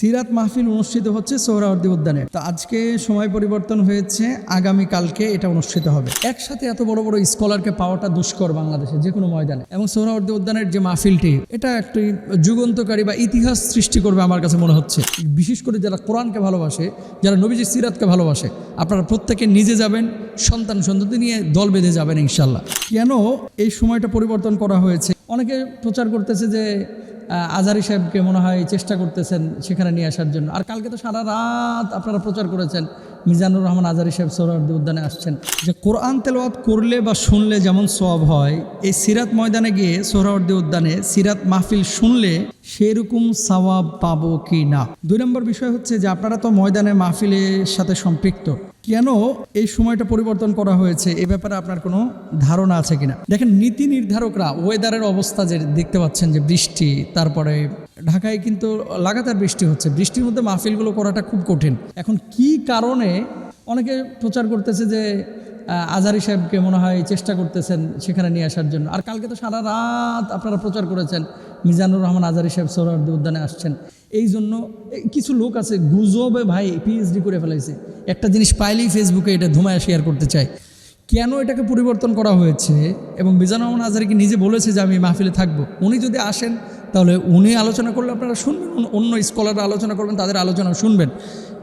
সিরাত মাহফিল অনুষ্ঠিত হচ্ছে সোহরাওয়ার্দী উদ্যানে। তো আজকে সময় পরিবর্তন হয়েছে, আগামী কালকে এটা অনুষ্ঠিত হবে। একসাথে এত বড় বড় স্কলারকে পাওয়াটা দুষ্কর বাংলাদেশে, যে কোনো ময়দানে। এবং সোহরাওয়ার্দী উদ্যানের যে মাহফিলটি, এটা একটি যুগান্তকারী বা ইতিহাস সৃষ্টি করবে আমার কাছে মনে হচ্ছে। বিশেষ করে যারা কোরআনকে ভালোবাসে, যারা নবীজি সিরাতকে ভালোবাসে, আপনারা প্রত্যেকে নিজে যাবেন, সন্তান সন্ততি নিয়ে দল বেঁধে যাবেন ইনশাল্লাহ কেন এই সময়টা পরিবর্তন করা হয়েছে? অনেকে প্রচার করতেছে যে আজারি সাহেবকে মনে হয় চেষ্টা করতেছেন সেখানে নিয়ে আসার জন্য। আর কালকে তো সারা রাত আপনারা প্রচার করেছেন, মিজানুর রহমান আজারি সাহেব সৌরার্দি উদ্যানে আসছেন। যে কোরআন তেলাওয়াত করলে বা শুনলে যেমন সব হয়, এই সিরাত ময়দানে গিয়ে সোহরাওয়ার্দী উদ্যানে সিরাত মাহফিল শুনলে সেরকম সওয়াব পাবো কি না? দুই নম্বর বিষয় হচ্ছে যে আপনারা তো ময়দানে মাহফিলের সাথে সম্পৃক্ত। কেন এই সময়টা পরিবর্তন করা হয়েছে? এ ব্যাপারে আপনার কোনো ধারণা আছে কিনা? দেখেন, নীতি নির্ধারকরা ওয়েদারের অবস্থা যে দেখতে পাচ্ছেন যে বৃষ্টি, তারপরে ঢাকায় কিন্তু লাগাতার বৃষ্টি হচ্ছে। বৃষ্টির মধ্যে মাহফিলগুলো করাটা খুব কঠিন। এখন কি কারণে অনেকে প্রচার করতেছে যে আজারি সাহেবকে মনে হয় চেষ্টা করতেছেন সেখানে নিয়ে আসার জন্য। আর কালকে তো সারা রাত আপনারা প্রচার করেছেন, মিজানুর রহমান আজারি সাহেব সৌরার্দি উদ্যানে আসছেন। এই জন্য কিছু লোক আছে গুজবে ভাই পিএইচডি করে ফেলাইছে। একটা জিনিস পাইলেই ফেসবুকে এটা ধুমায় শেয়ার করতে চায়। কেন এটাকে পরিবর্তন করা হয়েছে? এবং মিজানুর রহমান আজারিকে নিজে বলেছে যে আমি মাহফিলে থাকব? উনি যদি আসেন, তাহলে উনি আলোচনা করলে আপনারা শুনবেন, অন্য- অন্য স্কলাররা আলোচনা করবেন, তাদের আলোচনা শুনবেন।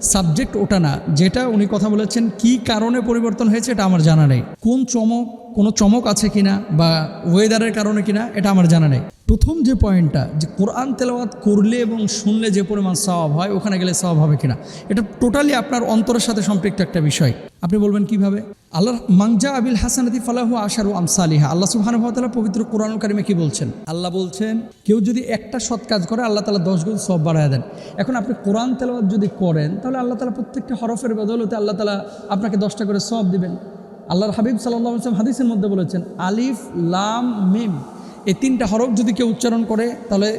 সাবজেক্ট ওটা না, যেটা উনি কথা বলেছেন, কি কারণে পরিবর্তন হয়েছে এটা আমার জানা নেই। কোন চমক, কোনো চমক আছে কিনা বা ওয়েদারের কারণে কিনা এটা আমার জানা নেই। প্রথম যে পয়েন্টটা যে কোরআন তেলাওয়াত করলে এবং শুনলে যে পরিমাণ স্বভাব হয়, ওখানে গেলে স্বভাব হবে কিনা, এটা টোটালি আপনার অন্তরের সাথে সম্পৃক্ত একটা বিষয়। আপনি বলবেন কীভাবে? আল্লাহ মাংজা আবিল হাসানাতি ফালাহু আশারু আমসালিহা। আল্লাহ তাআলা পবিত্র কোরআন কারিমে কি বলছেন? আল্লাহ বলছেন, কেউ যদি একটা সৎ কাজ করে, আল্লাহ তাআলা দশ গুণ সব বাড়ায় দেন। এখন আপনি কোরআন তেলাওয়াত যদি করেন, তাহলে আল্লাহ তাআলা প্রত্যেকটা হরফের বদলতে আল্লাহ তাআলা আপনাকে দশটা করে সব দিবেন। আল্লাহর হাবিব সাল্লাল্লাহু আলাইহি ওয়াসাল্লাম হাদিসের মধ্যে বলেছেন, আলিফ, লাম, মিম, এই তিনটা হরফ যদি কেউ উচ্চারণ করে, তাহলে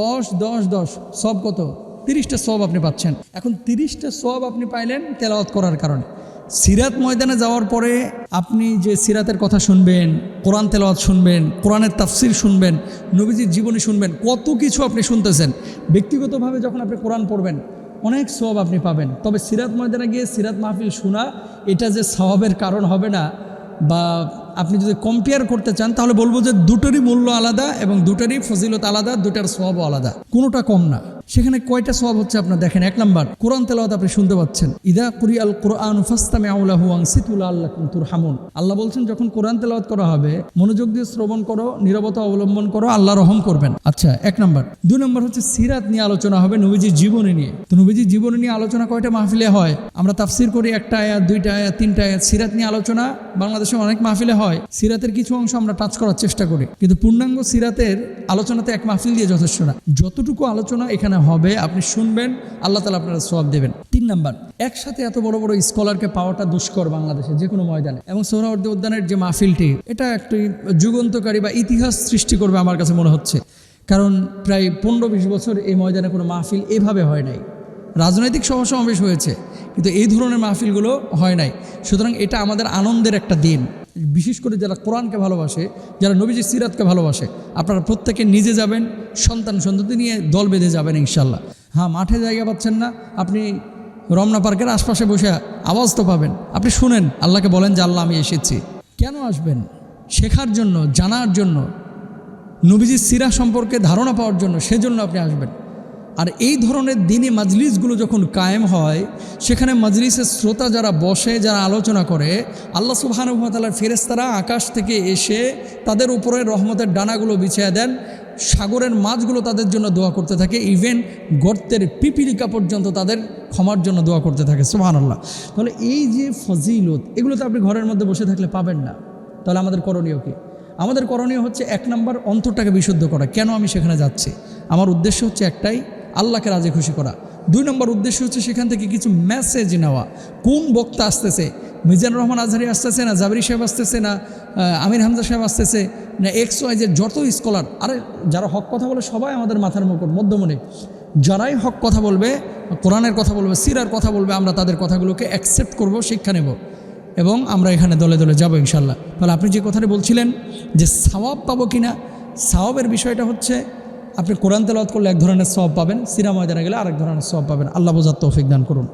দশ দশ দশ সব কত? তিরিশটা সব আপনি পাচ্ছেন। এখন তিরিশটা সব আপনি পাইলেন তেলাওয়াত করার কারণে। সিরাত ময়দানে যাওয়ার পরে আপনি যে সিরাতের কথা শুনবেন, কোরআন তেলাওয়াত শুনবেন, কোরআনের তাফসির শুনবেন, নবীজির জীবনী শুনবেন, কত কিছু আপনি শুনতেছেন। ব্যক্তিগতভাবে যখন আপনি কোরআন পড়বেন, অনেক সব আপনি পাবেন। তবে সিরাত ময়দানে গিয়ে সিরাত মাহফিল শোনা, এটা যে সওয়াবের কারণ হবে না বা আপনি যদি কম্পেয়ার করতে চান, তাহলে বলব যে দুটোরই মূল্য আলাদা এবং দুটোরই ফজিলত আলাদা, দুটার সবও আলাদা। কোনোটা কম না। সেখানে কয়টা সব হচ্ছে আপনার দেখেন? এক নাম্বার, কোরআন তেলাওয়াত আপনি শুনতে পাচ্ছেন। ইদা কুরি আল কোরআন ফাস্তামে আল্লাহ তুর হামুন আল্লাহ বলছেন, যখন কোরআন তেলাওয়াত করা হবে, মনোযোগ দিয়ে শ্রবণ করো, নিরবতা অবলম্বন করো, আল্লাহ রহম করবেন। আচ্ছা এক নাম্বার। দুই নম্বর হচ্ছে, সিরাত নিয়ে আলোচনা হবে নবীজির জীবনী নিয়ে। তো নবীজির জীবনী নিয়ে আলোচনা কয়টা মাহফিলে হয়? আমরা তাফসির করি একটা আয়াত, দুইটা আয়াত, তিনটা আয়াত। সিরাত নিয়ে আলোচনা বাংলাদেশে অনেক মাহফিলে হয়। সিরাতের কিছু অংশ আমরা টাচ করার চেষ্টা করি। কিন্তু পূর্ণাঙ্গ সিরাতের আলোচনাতে এক মাহফিল দিয়ে যথেষ্ট না। যতটুকু আলোচনা এখানে হবে, আপনি শুনবেন, আল্লাহ তালা আপনারা সব দেবেন। তিন নাম্বার, একসাথে এত বড় বড় স্কলারকে পাওয়াটা দুষ্কর বাংলাদেশে যে কোনো ময়দানে। এবং সোহরাওয়ার্দী উদ্যানের যে মাহফিলটি, এটা একটি যুগন্তকারী বা ইতিহাস সৃষ্টি করবে আমার কাছে মনে হচ্ছে। কারণ প্রায় পনেরো বিশ বছর এই ময়দানে কোনো মাহফিল এভাবে হয় নাই। রাজনৈতিক সভা সমাবেশ হয়েছে, কিন্তু এই ধরনের মাহফিলগুলো হয় নাই। সুতরাং এটা আমাদের আনন্দের একটা দিন। বিশেষ করে যারা কোরআনকে ভালোবাসে, যারা নবীজি সিরাতকে ভালোবাসে, আপনারা প্রত্যেকে নিজে যাবেন, সন্তান সন্ততি নিয়ে দল বেঁধে যাবেন ইনশাল্লাহ হ্যাঁ মাঠে জায়গা পাচ্ছেন না, আপনি রমনা পার্কের আশপাশে বসে আওয়াজ তো পাবেন। আপনি শুনেন, আল্লাহকে বলেন যে, আল্লাহ, আমি এসেছি। কেন আসবেন? শেখার জন্য, জানার জন্য, নবীজির সিরা সম্পর্কে ধারণা পাওয়ার জন্য, সেজন্য আপনি আসবেন। আর এই ধরনের দিনে মাজলিসগুলো যখন কায়েম হয়, সেখানে মাজলিসের শ্রোতা যারা বসে, যারা আলোচনা করে, আল্লাহ সুবাহানুভাতালার ফেরেস্তারা আকাশ থেকে এসে তাদের উপরে রহমতের ডানাগুলো বিছিয়ে দেন, সাগরের মাছগুলো তাদের জন্য দোয়া করতে থাকে ইভেন গর্তের পিপিলিকা পর্যন্ত তাদের ক্ষমার জন্য দোয়া করতে থাকে সুবাহান আল্লাহ তাহলে এই যে ফজিলত, এগুলো তো আপনি ঘরের মধ্যে বসে থাকলে পাবেন না। তাহলে আমাদের করণীয় কী? আমাদের করণীয় হচ্ছে এক নম্বর অন্তরটাকে বিশুদ্ধ করা। কেন আমি সেখানে যাচ্ছি? আমার উদ্দেশ্য হচ্ছে একটাই আল্লাহকে রাজি, খুশি করা। দুই নম্বর উদ্দেশ্য হচ্ছে সেখান থেকে কিছু মেসেজ নেওয়া। কোন বক্তা আসতেছে? মিজানুর রহমান আজহারি আসতেছে না? জাবরি সাহেব আসতেছে না? আমির হামজা সাহেব আসতেছে না? এক্স ওয়াই যে যত স্কলার আরে, যারা হক কথা বলে সবাই আমাদের মাথার মুকুট, মধ্যমণি। যারাই হক কথা বলবে, কোরআনের কথা বলবে, সিরার কথা বলবে, আমরা তাদের কথাগুলোকে অ্যাকসেপ্ট করব, শিক্ষা নেব। এবং আমরা এখানে দলে দলে যাব ইনশাল্লাহ তাহলে আপনি যে কথাটা বলছিলেন যে সাওয়াব পাবো কিনা, সাওয়াবের বিষয়টা হচ্ছে আপনি কোরআন তেলাওয়াত করলে এক ধরনের সব পাবেন সিরা ময়দানে গেলে আরেক ধরনের সব পাবেন। আল্লাহ বোঝার তৌফিক দান করুন।